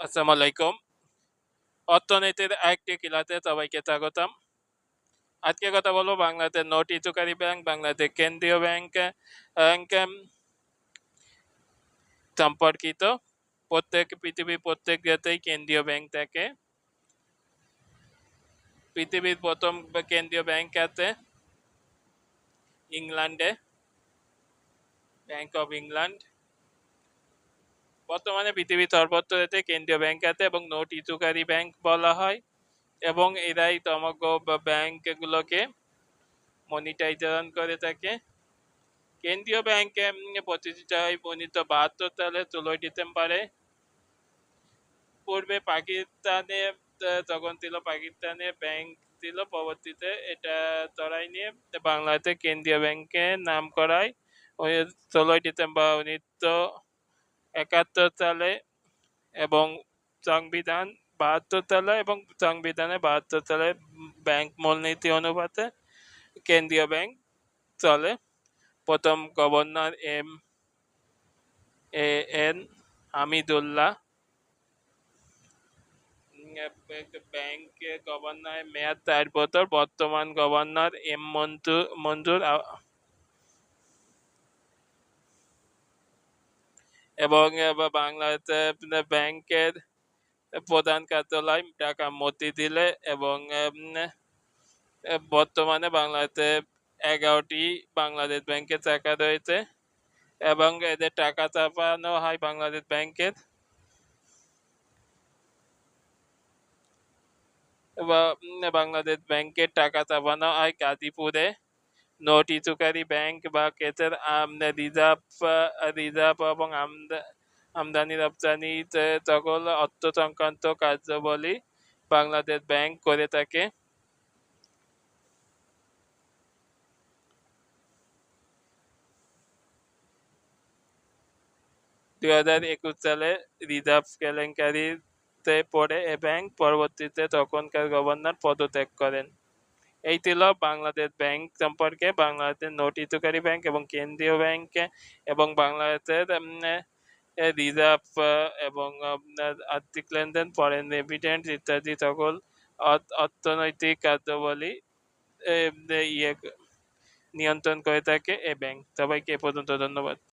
আসসালামু আলাইকুম অর্থনীতির আরেকটি কিলাতে সবাইকে স্বাগতম। আজকে কথা বলব বাংলাদেশ নোট ইস্যুকারী ব্যাংক, বাংলাদেশ কেন্দ্রীয় ব্যাংক সম্পর্কিত। প্রত্যেক পৃথিবীর প্রত্যেক দেশেই কেন্দ্রীয় ব্যাংক থাকে। পৃথিবীর প্রথম কেন্দ্রীয় ব্যাংক আছে ইংল্যান্ডে। Bank of England. বর্তমানে পৃথিবীর সর্বত্র দেশে কেন্দ্রীয় ব্যাংক আছে এবং নোট ইস্যুকারী ব্যাংক বলা হয় এবং এরাই সমগ্র ব্যাংকগুলোকে মনিটাইজেশন করে থাকে। কেন্দ্রীয় ব্যাংকে প্রতিষ্ঠিত হয় উনিশশো বাহাত্তর সালে ষোলোই ডিসেম্বরে পূর্বে পাকিস্তানে তখন ছিল পাকিস্তানে ব্যাংক ছিল, পরবর্তীতে এটা চড়াই নিয়ে বাংলাদেশে কেন্দ্রীয় ব্যাংকে নাম করায় ওই ষোলোই ডিসেম্বর উনিশশো একাত্তর সালে এবং সংবিধান বাহাত্তর সালে এবং সংবিধানে বাহাত্তর সালে ব্যাংক মূলনীতি অনুপাতে কেন্দ্রীয় ব্যাংক চলে। প্রথম governor M A N Hamidullah. ব্যাংকের গভর্নর মেয়াদ চার বছর। বর্তমান গভর্নর এম মঞ্জু মঞ্জুর এবং বাংলাতে ব্যাংকের প্রধান কার্যালয় ঢাকা মতিঝিলে এবং বর্তমানে বাংলাতে এগারোটি বাংলাদেশ ব্যাংকের শাখা রয়েছে এবং এদের টাকা চাপানো হয় বাংলাদেশ ব্যাংকের। বাংলাদেশ ব্যাংকের টাকা চাপানো হয় গাজীপুরে। নোট ইস্যুকারী ব্যাংক বা কেসের রিজার্ভ রিজার্ভ এবং আমদা- আমদানি রপ্তানি সকল অর্থ সংক্রান্ত কার্যাবলী বাংলাদেশ ব্যাংক করে থাকে দুই হাজার একুশ সালে রিজার্ভ কেলেঙ্কারিতে পড়ে এ ব্যাংক, পরবর্তীতে তখনকার গভর্নর পদত্যাগ করেন। এই ছিল বাংলাদেশ ব্যাংক সম্পর্কে বাংলাদেশের নোট ইস্যুকারী ব্যাংক এবং কেন্দ্রীয় ব্যাংক, এবং বাংলাদেশের রিজার্ভ এবং আপনার আর্থিক লেনদেন ফরেন রেমিটেন্স ইত্যাদি সকল অর্থনৈতিক কার্যাবলী ইয়ে নিয়ন্ত্রণ করে থাকে এ ব্যাংক। সবাইকে এ পর্যন্ত ধন্যবাদ।